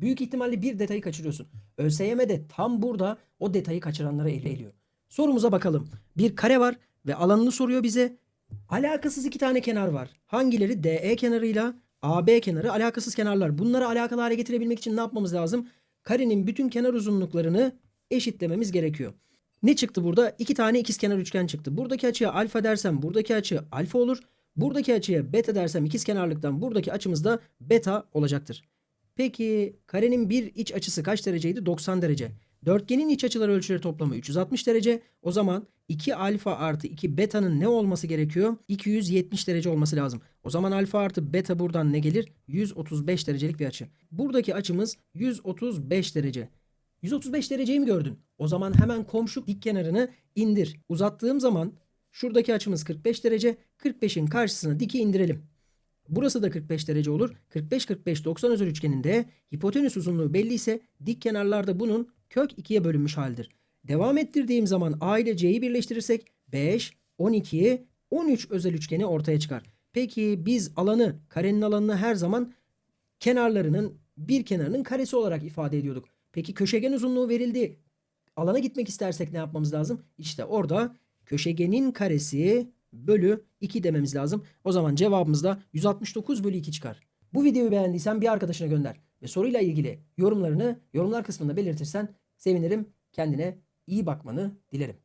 Büyük ihtimalle bir detayı kaçırıyorsun. ÖSYM de tam burada o detayı kaçıranlara eliyor. Sorumuza bakalım. Bir kare var ve alanını soruyor bize. Alakasız iki tane kenar var. Hangileri? DE kenarıyla AB kenarı alakasız kenarlar. Bunları alakalı hale getirebilmek için ne yapmamız lazım? Karenin bütün kenar uzunluklarını eşitlememiz gerekiyor. Ne çıktı burada? İki tane ikizkenar üçgen çıktı. Buradaki açıya alfa dersem buradaki açı alfa olur. Buradaki açıya beta dersem ikizkenarlıktan buradaki açımız da beta olacaktır. Peki karenin bir iç açısı kaç dereceydi? 90 derece. Dörtgenin iç açılar ölçüleri toplamı 360 derece. O zaman 2 alfa artı 2 beta'nın ne olması gerekiyor? 270 derece olması lazım. O zaman alfa artı beta buradan ne gelir? 135 derecelik bir açı. Buradaki açımız 135 derece. 135 dereceyi mi gördün? O zaman hemen komşu dik kenarını indir. Uzattığım zaman şuradaki açımız 45 derece. 45'in karşısına diki indirelim. Burası da 45 derece olur. 45 45 90 özel üçgeninde hipotenüs uzunluğu belli ise dik kenarlarda bunun kök 2'ye bölünmüş haldir. Devam ettirdiğim zaman A ile C'yi birleştirirsek 5, 12, 13 özel üçgeni ortaya çıkar. Peki biz alanı, karenin alanını her zaman kenarlarının bir kenarının karesi olarak ifade ediyorduk. Peki köşegen uzunluğu verildi. Alana gitmek istersek ne yapmamız lazım? İşte orada köşegenin karesi bölü 2 dememiz lazım. O zaman cevabımız da 169 bölü 2 çıkar. Bu videoyu beğendiysen bir arkadaşına gönder. Ve soruyla ilgili yorumlarını yorumlar kısmında belirtirsen sevinirim. Kendine iyi bakmanı dilerim.